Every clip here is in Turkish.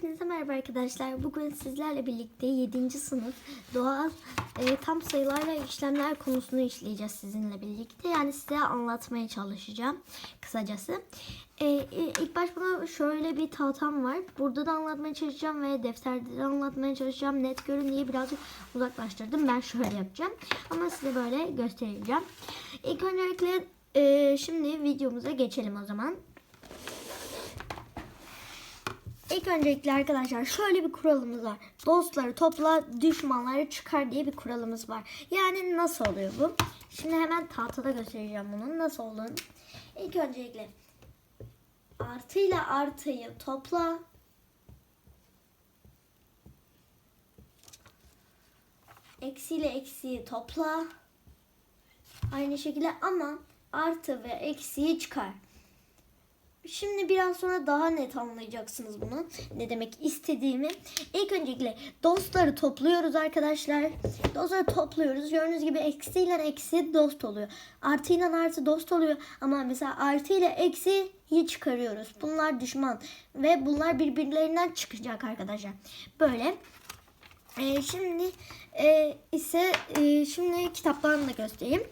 Hepinize merhaba arkadaşlar. Bugün sizlerle birlikte 7. sınıf doğal e, tam sayılar ve işlemler konusunu işleyeceğiz sizinle birlikte. Yani size anlatmaya çalışacağım kısacası. E, e, ilk baş buna şöyle bir tahtam var. Burada da anlatmaya çalışacağım ve defterde de anlatmaya çalışacağım. Net görün diye birazcık uzaklaştırdım. Ben şöyle yapacağım. Ama size böyle göstereceğim. İlk öncelikle e, şimdi videomuza geçelim o zaman. İlk öncelikle arkadaşlar şöyle bir kuralımız var. Dostları topla, düşmanları çıkar diye bir kuralımız var. Yani nasıl oluyor bu? Şimdi hemen tahtada göstereceğim bunun nasıl olduğunu. İlk öncelikle artıyla artıyı topla. Eksiyle eksiyi topla. Aynı şekilde ama artı ve eksiyi çıkar. Şimdi biraz sonra daha net anlayacaksınız bunu. Ne demek istediğimi. İlk öncelikle dostları topluyoruz arkadaşlar. Dostları topluyoruz. Gördüğünüz gibi eksiyle eksi dost oluyor. Artıyla artı dost oluyor. Ama mesela artı ile eksiyi çıkarıyoruz. Bunlar düşman. Ve bunlar birbirlerinden çıkacak arkadaşlar. Böyle. Ee, şimdi e, ise e, şimdi kitaplarını da göstereyim.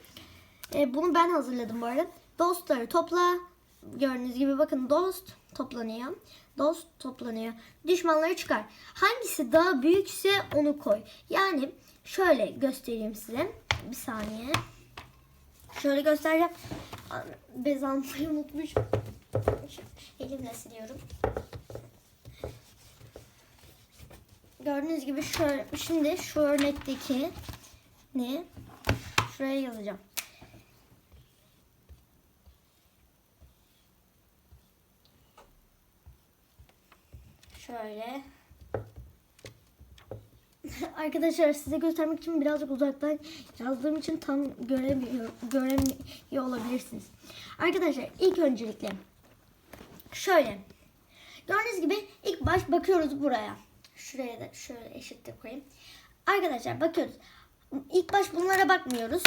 E, bunu ben hazırladım bu arada. Dostları topla, Gördüğünüz gibi bakın dost toplanıyor. Dost toplanıyor. Düşmanları çıkar. Hangisi daha büyükse onu koy. Yani şöyle göstereyim size. Bir saniye. Şöyle göstereceğim. Bez almayı unutmuşum. Elimle siliyorum. Gördüğünüz gibi şöyle, şimdi şu örnekteki ne? Şuraya yazacağım. Şöyle. Arkadaşlar size göstermek için birazcık uzaktan yazdığım için tam göremiyor, göremiyor olabilirsiniz. Arkadaşlar ilk öncelikle şöyle. Gördüğünüz gibi ilk baş bakıyoruz buraya. Şuraya da şöyle eşitte koyayım. Arkadaşlar bakıyoruz. İlk baş bunlara bakmıyoruz.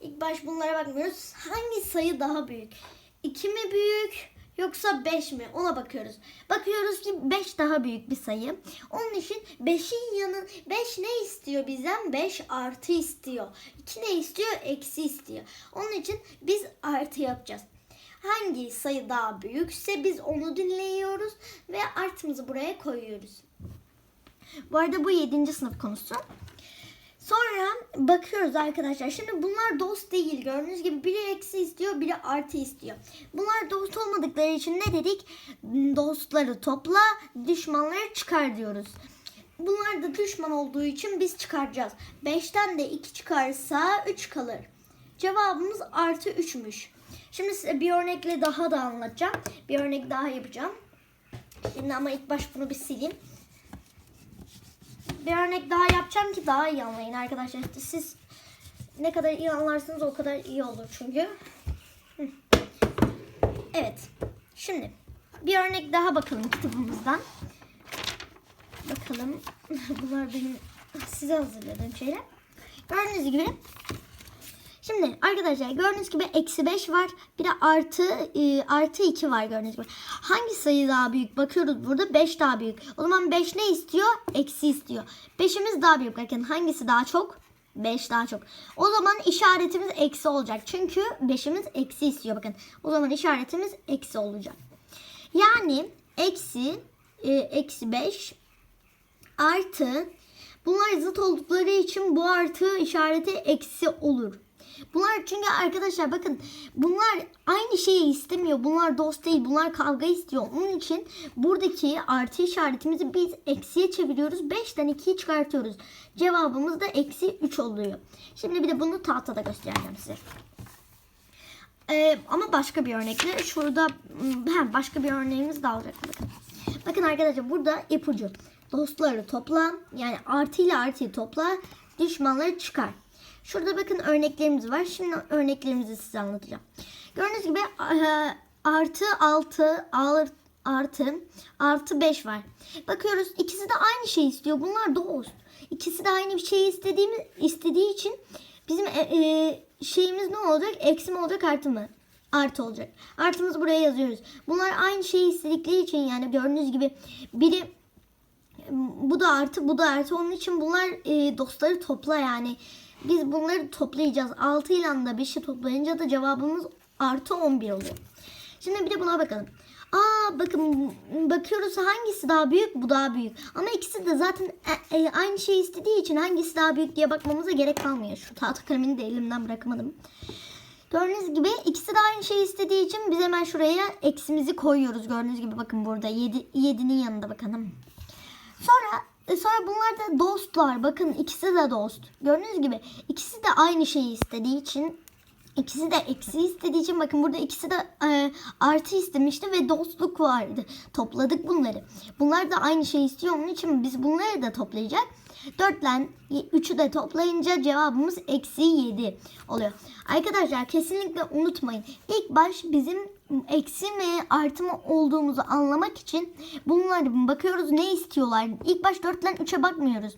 İlk baş bunlara bakmıyoruz. Hangi sayı daha büyük? 2 mi büyük? Yoksa 5 mi? Ona bakıyoruz. Bakıyoruz ki 5 daha büyük bir sayı. Onun için 5'in yanı 5 ne istiyor bizden? 5 artı istiyor. 2 ne istiyor? Eksi istiyor. Onun için biz artı yapacağız. Hangi sayı daha büyükse biz onu dinliyoruz ve artımızı buraya koyuyoruz. Bu arada bu 7. sınıf konusu. Sonra bakıyoruz arkadaşlar. Şimdi bunlar dost değil. Gördüğünüz gibi biri eksi istiyor, biri artı istiyor. Bunlar dost olmadıkları için ne dedik? Dostları topla, düşmanları çıkar diyoruz. Bunlar da düşman olduğu için biz çıkaracağız. 5'ten de 2 çıkarsa 3 kalır. Cevabımız artı 3'müş. Şimdi size bir örnekle daha da anlatacağım. Bir örnek daha yapacağım. Şimdi ama ilk baş bunu bir sileyim bir örnek daha yapacağım ki daha iyi anlayın arkadaşlar. İşte siz ne kadar iyi anlarsınız o kadar iyi olur çünkü. Evet. Şimdi bir örnek daha bakalım kitabımızdan. Bakalım. Bunlar benim size hazırladığım şeyler. Gördüğünüz gibi Şimdi arkadaşlar gördüğünüz gibi eksi 5 var. Bir de artı e, artı 2 var gördüğünüz gibi. Hangi sayı daha büyük? Bakıyoruz burada 5 daha büyük. O zaman 5 ne istiyor? Eksi istiyor. 5'imiz daha büyük. Bakın hangisi daha çok? 5 daha çok. O zaman işaretimiz eksi olacak. Çünkü 5'imiz eksi istiyor. Bakın o zaman işaretimiz eksi olacak. Yani eksi e, eksi 5 artı bunlar zıt oldukları için bu artı işareti eksi olur. Bunlar çünkü arkadaşlar bakın bunlar aynı şeyi istemiyor. Bunlar dost değil. Bunlar kavga istiyor. Onun için buradaki artı işaretimizi biz eksiye çeviriyoruz. 5'ten 2'yi çıkartıyoruz. Cevabımız da eksi 3 oluyor. Şimdi bir de bunu tahtada göstereceğim size. Ee, ama başka bir örnekle şurada hem başka bir örneğimiz daha olacak. Bakın. Bakın arkadaşlar burada ipucu. Dostları topla yani artı ile artıyı topla düşmanları çıkar. Şurada bakın örneklerimiz var. Şimdi örneklerimizi size anlatacağım. Gördüğünüz gibi e, artı 6 artı artı 5 var. Bakıyoruz ikisi de aynı şey istiyor. Bunlar dost. İkisi de aynı bir şeyi istediğimiz istediği için bizim e, e, şeyimiz ne olacak? Eksi mi olacak artı mı? Artı olacak. Artımızı buraya yazıyoruz. Bunlar aynı şeyi istedikleri için yani gördüğünüz gibi biri Bu da artı bu da artı. Onun için bunlar e, dostları topla yani. Biz bunları toplayacağız. 6 ile de 5'i toplayınca da cevabımız artı 11 oluyor. Şimdi bir de buna bakalım. Aa bakın bakıyoruz hangisi daha büyük bu daha büyük. Ama ikisi de zaten e, e, aynı şeyi istediği için hangisi daha büyük diye bakmamıza gerek kalmıyor. Şu tahta kalemini de elimden bırakamadım. Gördüğünüz gibi ikisi de aynı şeyi istediği için biz hemen şuraya eksimizi koyuyoruz. Gördüğünüz gibi bakın burada 7 7'nin yanında bakalım. Sonra e, sonra bunlar da dostlar. Bakın ikisi de dost. Gördüğünüz gibi ikisi de aynı şeyi istediği için ikisi de eksi istediği için bakın burada ikisi de e, artı istemişti ve dostluk vardı. Topladık bunları. Bunlar da aynı şeyi istiyor. Onun için biz bunları da toplayacak. 4 ile 3'ü de toplayınca cevabımız eksi 7 oluyor. Arkadaşlar kesinlikle unutmayın. İlk baş bizim eksi mi artı mı olduğumuzu anlamak için bunları bakıyoruz ne istiyorlar. İlk baş 4 ile 3'e bakmıyoruz.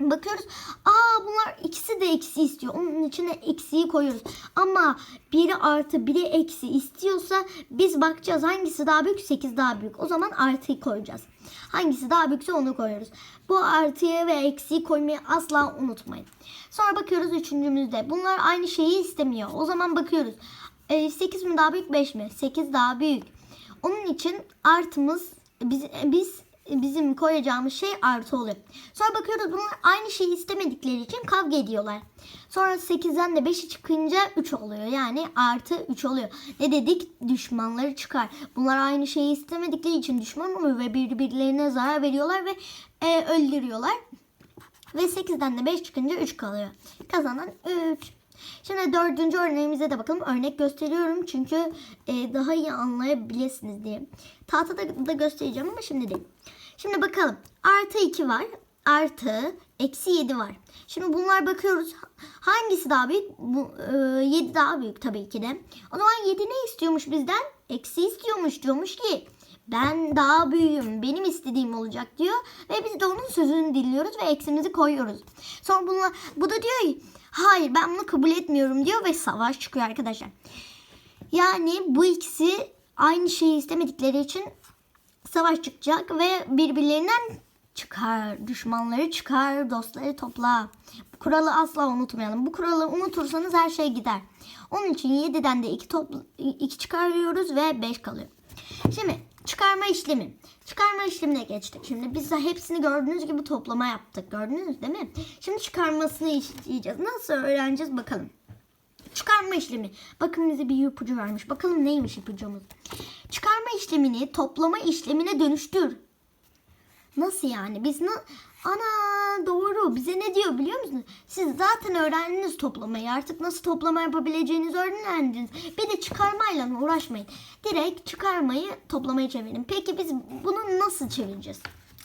Bakıyoruz. Aa bunlar ikisi de eksi istiyor. Onun içine eksiyi koyuyoruz. Ama biri artı biri eksi istiyorsa biz bakacağız hangisi daha büyük 8 daha büyük. O zaman artıyı koyacağız. Hangisi daha büyükse onu koyuyoruz. Bu artıyı ve eksiyi koymayı asla unutmayın. Sonra bakıyoruz üçüncümüzde. Bunlar aynı şeyi istemiyor. O zaman bakıyoruz. E, 8 mi daha büyük 5 mi? 8 daha büyük. Onun için artımız biz, biz bizim koyacağımız şey artı oluyor. Sonra bakıyoruz bunlar aynı şeyi istemedikleri için kavga ediyorlar. Sonra 8'den de 5'i çıkınca 3 oluyor. Yani artı 3 oluyor. Ne dedik? Düşmanları çıkar. Bunlar aynı şeyi istemedikleri için düşman oluyor ve birbirlerine zarar veriyorlar ve e, öldürüyorlar. Ve 8'den de 5 çıkınca 3 kalıyor. Kazanan 3. Şimdi dördüncü örneğimize de bakalım. Örnek gösteriyorum çünkü e, daha iyi anlayabilirsiniz diye. Tahtada da göstereceğim ama şimdi değil. Şimdi bakalım. Artı 2 var. Artı eksi 7 var. Şimdi bunlar bakıyoruz. Hangisi daha büyük? Bu, e, 7 daha büyük tabii ki de. O zaman 7 ne istiyormuş bizden? Eksi istiyormuş diyormuş ki ben daha büyüğüm. Benim istediğim olacak diyor. Ve biz de onun sözünü dinliyoruz ve eksimizi koyuyoruz. Sonra bunlar, bu da diyor ki hayır ben bunu kabul etmiyorum diyor ve savaş çıkıyor arkadaşlar. Yani bu ikisi aynı şeyi istemedikleri için savaş çıkacak ve birbirlerinden çıkar. Düşmanları çıkar, dostları topla. Bu kuralı asla unutmayalım. Bu kuralı unutursanız her şey gider. Onun için 7'den de 2 topla, 2 çıkarıyoruz ve 5 kalıyor. Şimdi çıkarma işlemi. Çıkarma işlemine geçtik. Şimdi biz de hepsini gördüğünüz gibi toplama yaptık. Gördünüz değil mi? Şimdi çıkarmasını işleyeceğiz. Nasıl öğreneceğiz bakalım. Çıkarma işlemi. Bakın bize bir ipucu vermiş. Bakalım neymiş ipucumuz. Çıkarma işlemini toplama işlemine dönüştür. Nasıl yani? Biz ne? Ana doğru. Bize ne diyor biliyor musunuz? Siz zaten öğrendiniz toplamayı. Artık nasıl toplama yapabileceğinizi öğrendiniz. Bir de çıkarmayla uğraşmayın. Direkt çıkarmayı toplamaya çevirin. Peki biz bunu nasıl çevireceğiz?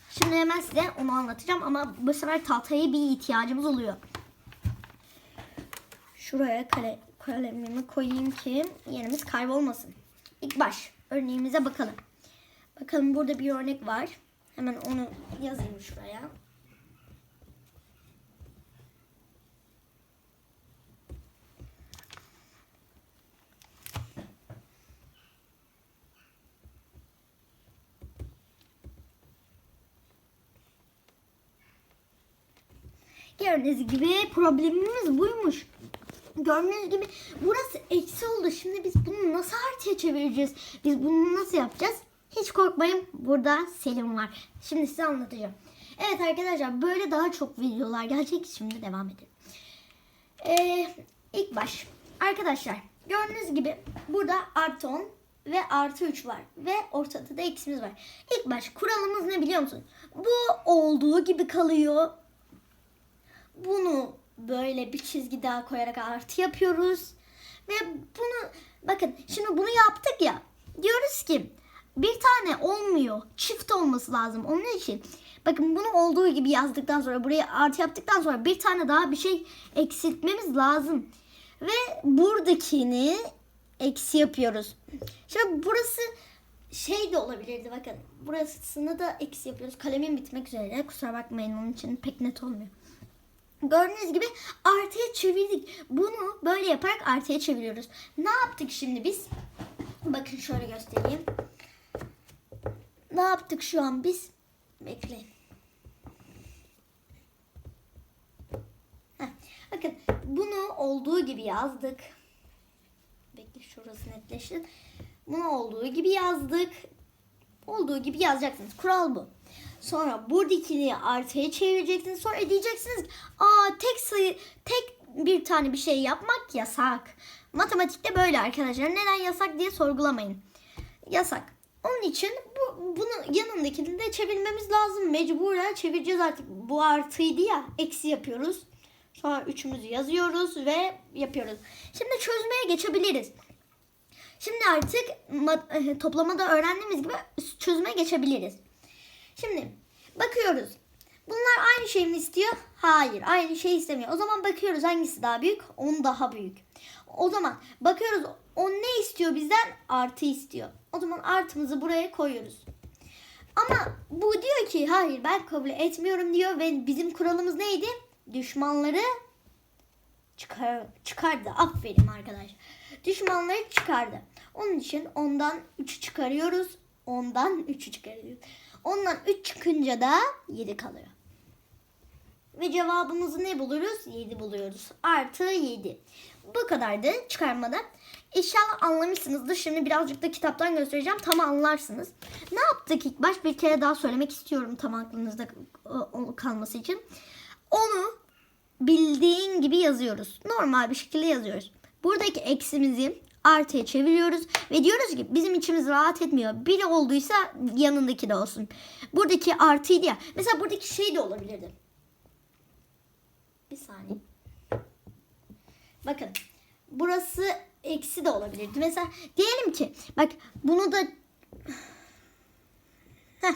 Şimdi hemen size onu anlatacağım ama bu sefer tahtaya bir ihtiyacımız oluyor. Şuraya kale, kalemimi koyayım ki yerimiz kaybolmasın. İlk baş örneğimize bakalım. Bakalım burada bir örnek var. Hemen onu yazayım şuraya. Gördüğünüz gibi problemimiz buymuş. Gördüğünüz gibi burası eksi oldu. Şimdi biz bunu nasıl artıya çevireceğiz? Biz bunu nasıl yapacağız? Hiç korkmayın. Burada Selim var. Şimdi size anlatacağım. Evet arkadaşlar böyle daha çok videolar gelecek. Şimdi devam edelim. Ee, ilk baş. Arkadaşlar gördüğünüz gibi burada artı 10 ve artı 3 var. Ve ortada da eksimiz var. İlk baş kuralımız ne biliyor musun? Bu olduğu gibi kalıyor. Bunu böyle bir çizgi daha koyarak artı yapıyoruz. Ve bunu bakın şimdi bunu yaptık ya. Diyoruz ki bir tane olmuyor. Çift olması lazım. Onun için bakın bunu olduğu gibi yazdıktan sonra buraya artı yaptıktan sonra bir tane daha bir şey eksiltmemiz lazım. Ve buradakini eksi yapıyoruz. Şimdi burası şey de olabilirdi bakın. Burasını da eksi yapıyoruz. Kalemim bitmek üzere. Kusura bakmayın onun için pek net olmuyor. Gördüğünüz gibi artıya çevirdik. Bunu böyle yaparak artıya çeviriyoruz. Ne yaptık şimdi biz? Bakın şöyle göstereyim. Ne yaptık şu an biz? Bekleyin. Heh. Bakın bunu olduğu gibi yazdık. Bekle şurası netleşsin. Bunu olduğu gibi yazdık. Olduğu gibi yazacaksınız. Kural bu. Sonra buradakini artıya çevireceksiniz. Sonra diyeceksiniz aa tek sayı tek bir tane bir şey yapmak yasak. Matematikte böyle arkadaşlar. Neden yasak diye sorgulamayın. Yasak. Onun için bu bunu yanındakini de çevirmemiz lazım. Mecburen çevireceğiz artık. Bu artıydı ya. Eksi yapıyoruz. Sonra üçümüzü yazıyoruz ve yapıyoruz. Şimdi çözmeye geçebiliriz. Şimdi artık ma- toplamada öğrendiğimiz gibi çözüme geçebiliriz. Şimdi bakıyoruz. Bunlar aynı şey mi istiyor? Hayır, aynı şey istemiyor. O zaman bakıyoruz hangisi daha büyük? 10 daha büyük. O zaman bakıyoruz o ne istiyor bizden? Artı istiyor. O zaman artımızı buraya koyuyoruz. Ama bu diyor ki hayır ben kabul etmiyorum diyor ve bizim kuralımız neydi? Düşmanları çıkar, çıkardı. Aferin arkadaş. Düşmanları çıkardı. Onun için ondan 3'ü çıkarıyoruz. Ondan 3'ü çıkarıyoruz. Ondan 3 çıkınca da 7 kalıyor. Ve cevabımızı ne buluruz? 7 buluyoruz. Artı 7. Bu kadardı çıkarmada. İnşallah anlamışsınızdır. Şimdi birazcık da kitaptan göstereceğim. Tam anlarsınız. Ne yaptık ilk baş? Bir kere daha söylemek istiyorum tam aklınızda kalması için. Onu bildiğin gibi yazıyoruz. Normal bir şekilde yazıyoruz. Buradaki eksimizi artıya çeviriyoruz ve diyoruz ki bizim içimiz rahat etmiyor. Biri olduysa yanındaki de olsun. Buradaki artıydı ya. Mesela buradaki şey de olabilirdi. Bir saniye. Bakın. Burası eksi de olabilirdi. Mesela diyelim ki bak bunu da Heh.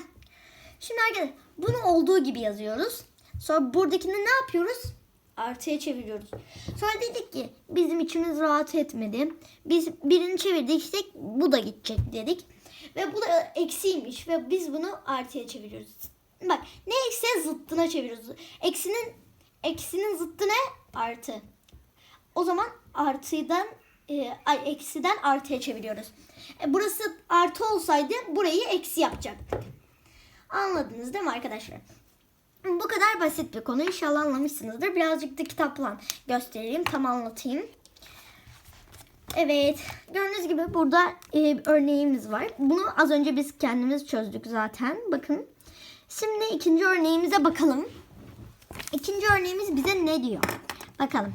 Şimdi arkadaşlar bunu olduğu gibi yazıyoruz. Sonra buradakini ne yapıyoruz? Artıya çeviriyoruz. Sonra dedik ki bizim içimiz rahat etmedi. Biz birini çevirdik işte bu da gidecek dedik. Ve bu da eksiymiş ve biz bunu artıya çeviriyoruz. Bak ne eksi zıttına çeviriyoruz. Eksinin eksinin zıttı ne? Artı. O zaman artıdan e, ay, eksiden artıya çeviriyoruz. E, burası artı olsaydı burayı eksi yapacaktık. Anladınız değil mi arkadaşlar? Bu kadar basit bir konu. İnşallah anlamışsınızdır. Birazcık da kitapla göstereyim. Tam anlatayım. Evet. Gördüğünüz gibi burada e, örneğimiz var. Bunu az önce biz kendimiz çözdük zaten. Bakın. Şimdi ikinci örneğimize bakalım. İkinci örneğimiz bize ne diyor? Bakalım.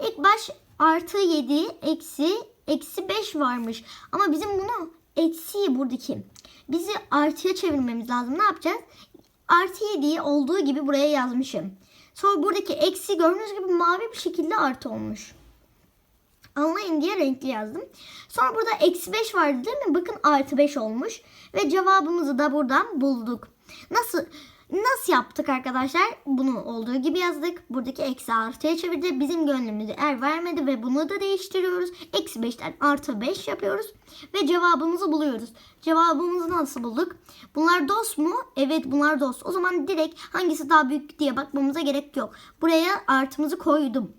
İlk baş artı 7 eksi eksi 5 varmış. Ama bizim bunu eksiyi buradaki bizi artıya çevirmemiz lazım. Ne yapacağız? Artı 7'yi olduğu gibi buraya yazmışım. Sonra buradaki eksi gördüğünüz gibi mavi bir şekilde artı olmuş. Anlayın diye renkli yazdım. Sonra burada eksi 5 vardı değil mi? Bakın artı 5 olmuş. Ve cevabımızı da buradan bulduk. Nasıl? Nasıl yaptık arkadaşlar? Bunu olduğu gibi yazdık. Buradaki eksi artıya çevirdi. Bizim gönlümüzü er vermedi ve bunu da değiştiriyoruz. Eksi 5'ten artı 5 yapıyoruz. Ve cevabımızı buluyoruz. Cevabımızı nasıl bulduk? Bunlar dost mu? Evet bunlar dost. O zaman direkt hangisi daha büyük diye bakmamıza gerek yok. Buraya artımızı koydum.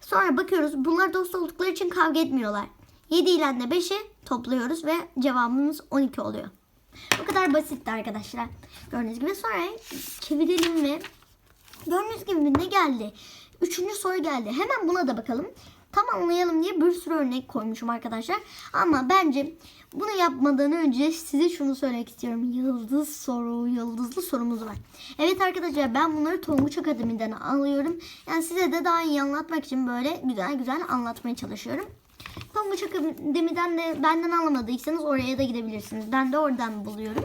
Sonra bakıyoruz bunlar dost oldukları için kavga etmiyorlar. 7 ile de 5'i topluyoruz ve cevabımız 12 oluyor. Bu kadar basitti arkadaşlar. Gördüğünüz gibi sonra çevirelim ve gördüğünüz gibi ne geldi? Üçüncü soru geldi. Hemen buna da bakalım. Tam anlayalım diye bir sürü örnek koymuşum arkadaşlar. Ama bence bunu yapmadan önce size şunu söylemek istiyorum. Yıldız soru, yıldızlı sorumuz var. Evet arkadaşlar ben bunları Tonguç Akademi'den alıyorum. Yani size de daha iyi anlatmak için böyle güzel güzel anlatmaya çalışıyorum. Tonguç Akademi'den de benden anlamadıysanız oraya da gidebilirsiniz. Ben de oradan buluyorum.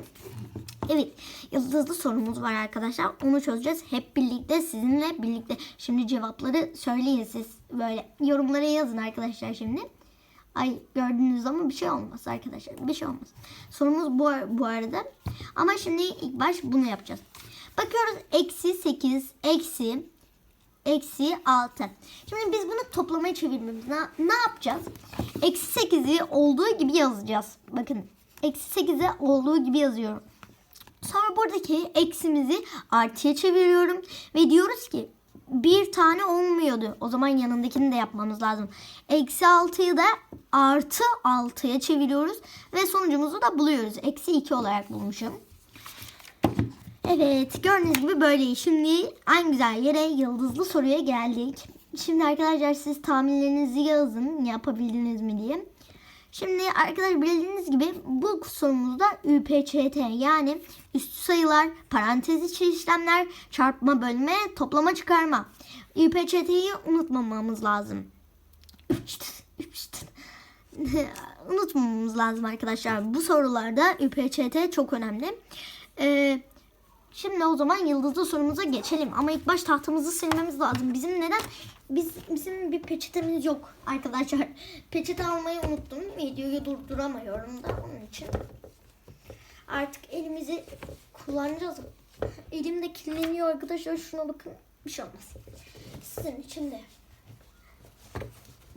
Evet, yıldızlı sorumuz var arkadaşlar. Onu çözeceğiz hep birlikte sizinle birlikte. Şimdi cevapları söyleyin siz böyle yorumlara yazın arkadaşlar şimdi. Ay gördüğünüz zaman bir şey olmaz arkadaşlar. Bir şey olmaz. Sorumuz bu, bu arada. Ama şimdi ilk baş bunu yapacağız. Bakıyoruz eksi 8 eksi eksi 6. Şimdi biz bunu toplamaya çevirmemiz ne, ne yapacağız? Eksi 8'i olduğu gibi yazacağız. Bakın eksi 8'i olduğu gibi yazıyorum. Sonra buradaki eksimizi artıya çeviriyorum. Ve diyoruz ki bir tane olmuyordu. O zaman yanındakini de yapmamız lazım. Eksi 6'yı da artı 6'ya çeviriyoruz. Ve sonucumuzu da buluyoruz. Eksi 2 olarak bulmuşum. Evet gördüğünüz gibi böyle. Şimdi en güzel yere yıldızlı soruya geldik. Şimdi arkadaşlar siz tahminlerinizi yazın yapabildiniz mi diye. Şimdi arkadaşlar bildiğiniz gibi bu sorumuzda ÜPÇT yani üstü sayılar, parantez içi işlemler, çarpma, bölme, toplama, çıkarma. ÜPÇT'yi unutmamamız lazım. Unutmamamız lazım arkadaşlar. Bu sorularda ÜPÇT çok önemli. Ee, Şimdi o zaman yıldızlı sorumuza geçelim. Ama ilk baş tahtamızı silmemiz lazım. Bizim neden? Biz, bizim bir peçetemiz yok arkadaşlar. Peçete almayı unuttum. Videoyu durduramıyorum da onun için. Artık elimizi kullanacağız. Elim de kirleniyor arkadaşlar. Şuna bakın. Bir şey olmaz. Sizin için de.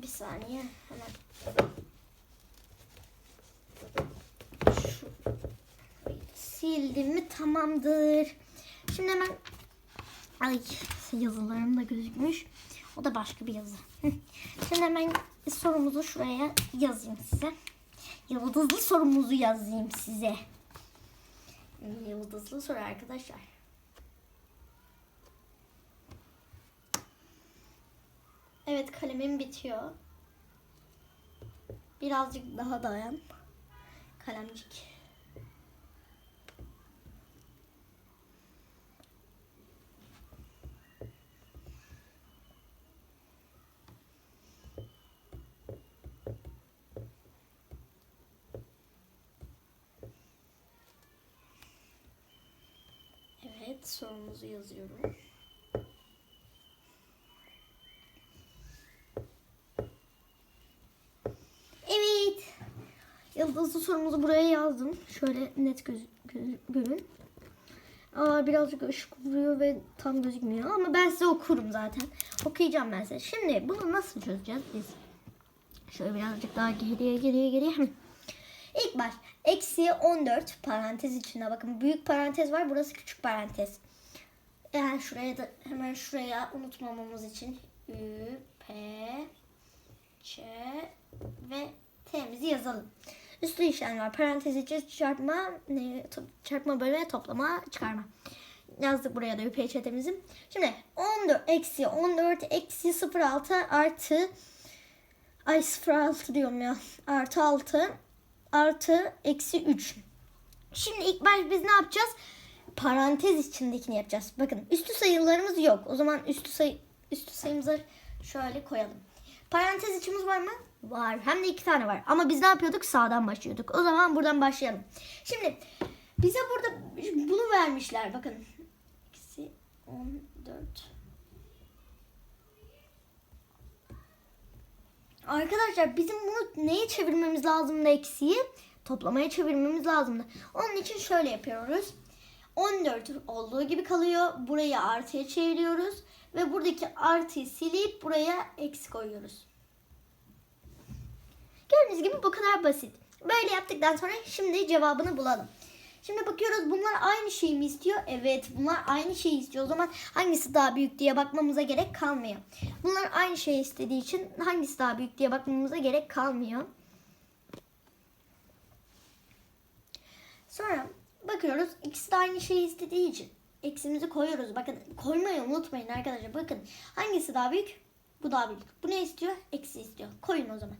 Bir saniye. Hemen. Şu sildim mi tamamdır. Şimdi hemen ay yazılarım da gözükmüş. O da başka bir yazı. Şimdi hemen sorumuzu şuraya yazayım size. Yıldızlı sorumuzu yazayım size. Yıldızlı soru arkadaşlar. Evet kalemim bitiyor. Birazcık daha dayan. Kalemcik. Evet sorumuzu yazıyorum. Evet. Yıldızlı sorumuzu buraya yazdım. Şöyle net göz, göz- görün. Aa, birazcık ışık vuruyor ve tam gözükmüyor ama ben size okurum zaten. Okuyacağım ben size. Şimdi bunu nasıl çözeceğiz biz? Şöyle birazcık daha geriye geriye geriye. İlk baş eksi 14 parantez içinde bakın büyük parantez var burası küçük parantez. Yani şuraya da hemen şuraya unutmamamız için Ü, P, Ç ve T'mizi yazalım. Üstü işlem var. Parantez içi çarpma, çarpma bölme, toplama, çıkarma. Yazdık buraya da ÜPÇ'temizi. Şimdi 14 eksi 14 eksi 06 artı ay 06 diyorum ya. Artı 6 artı eksi 3. Şimdi ilk baş biz ne yapacağız? Parantez içindekini yapacağız. Bakın üstü sayılarımız yok. O zaman üstü sayı üstü sayımızı şöyle koyalım. Parantez içimiz var mı? Var. Hem de iki tane var. Ama biz ne yapıyorduk? Sağdan başlıyorduk. O zaman buradan başlayalım. Şimdi bize burada bunu vermişler. Bakın. Eksi 14. Arkadaşlar bizim bunu neye çevirmemiz lazımdı eksiği? Toplamaya çevirmemiz lazımdı. Onun için şöyle yapıyoruz. 14 olduğu gibi kalıyor. Burayı artıya çeviriyoruz. Ve buradaki artıyı silip buraya eksi koyuyoruz. Gördüğünüz gibi bu kadar basit. Böyle yaptıktan sonra şimdi cevabını bulalım. Şimdi bakıyoruz bunlar aynı şeyi mi istiyor? Evet bunlar aynı şeyi istiyor. O zaman hangisi daha büyük diye bakmamıza gerek kalmıyor. Bunlar aynı şeyi istediği için hangisi daha büyük diye bakmamıza gerek kalmıyor. Sonra bakıyoruz ikisi de aynı şeyi istediği için eksimizi koyuyoruz. Bakın koymayı unutmayın arkadaşlar. Bakın hangisi daha büyük? Bu daha büyük. Bu ne istiyor? Eksi istiyor. Koyun o zaman.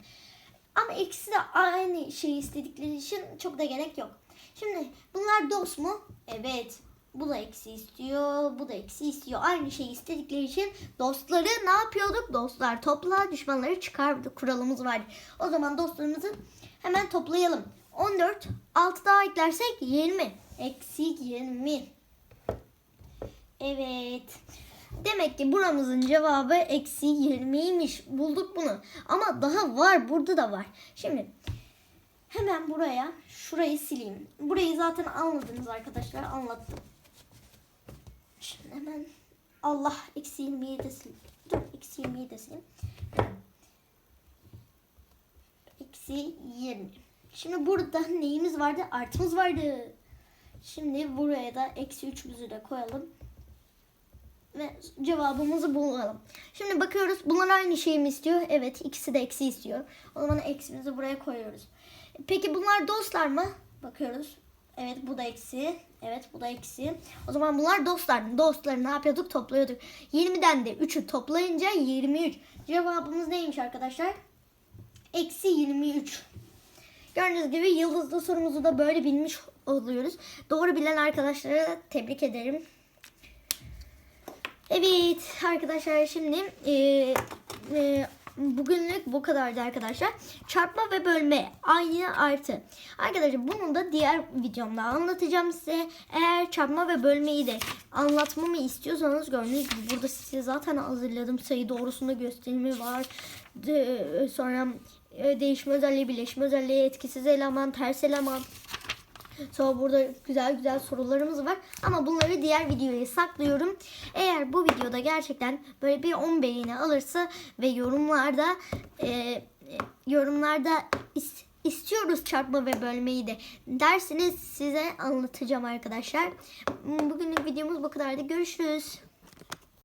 Ama ikisi de aynı şeyi istedikleri için çok da gerek yok. Şimdi bunlar dost mu? Evet. Bu da eksi istiyor, bu da eksi istiyor. Aynı şeyi istedikleri için dostları ne yapıyorduk? Dostlar topla, düşmanları çıkar kuralımız var. O zaman dostlarımızı hemen toplayalım. 14, 6 daha eklersek 20. Eksi 20. Evet. Demek ki buramızın cevabı eksi 20'ymiş. Bulduk bunu. Ama daha var. Burada da var. Şimdi hemen buraya şurayı sileyim. Burayı zaten anladınız arkadaşlar. Anlattım. Şimdi hemen Allah eksi 20'yi de sileyim. Dur eksi 20'yi de sileyim. Eksi 20. Şimdi burada neyimiz vardı? Artımız vardı. Şimdi buraya da eksi 3'ümüzü de koyalım ve cevabımızı bulalım. Şimdi bakıyoruz bunlar aynı şeyi mi istiyor? Evet ikisi de eksi istiyor. O zaman eksimizi buraya koyuyoruz. Peki bunlar dostlar mı? Bakıyoruz. Evet bu da eksi. Evet bu da eksi. O zaman bunlar dostlar. Dostları ne yapıyorduk? Topluyorduk. 20'den de 3'ü toplayınca 23. Cevabımız neymiş arkadaşlar? Eksi 23. Gördüğünüz gibi yıldızlı sorumuzu da böyle bilmiş oluyoruz. Doğru bilen arkadaşlara tebrik ederim. Evet arkadaşlar şimdi e, e, bugünlük bu kadardı arkadaşlar. Çarpma ve bölme aynı artı. Arkadaşlar bunu da diğer videomda anlatacağım size. Eğer çarpma ve bölmeyi de anlatmamı istiyorsanız gördüğünüz gibi burada size zaten hazırladım. Sayı doğrusunda gösterimi var. De- sonra e, değişme özelliği, birleşme özelliği, etkisiz eleman, ters eleman. Sonra burada güzel güzel sorularımız var. Ama bunları diğer videoya saklıyorum. Eğer bu videoda gerçekten böyle bir 10 beğeni alırsa ve yorumlarda e, e, yorumlarda is- istiyoruz çarpma ve bölmeyi de derseniz size anlatacağım arkadaşlar. Bugünlük videomuz bu kadardı. Görüşürüz.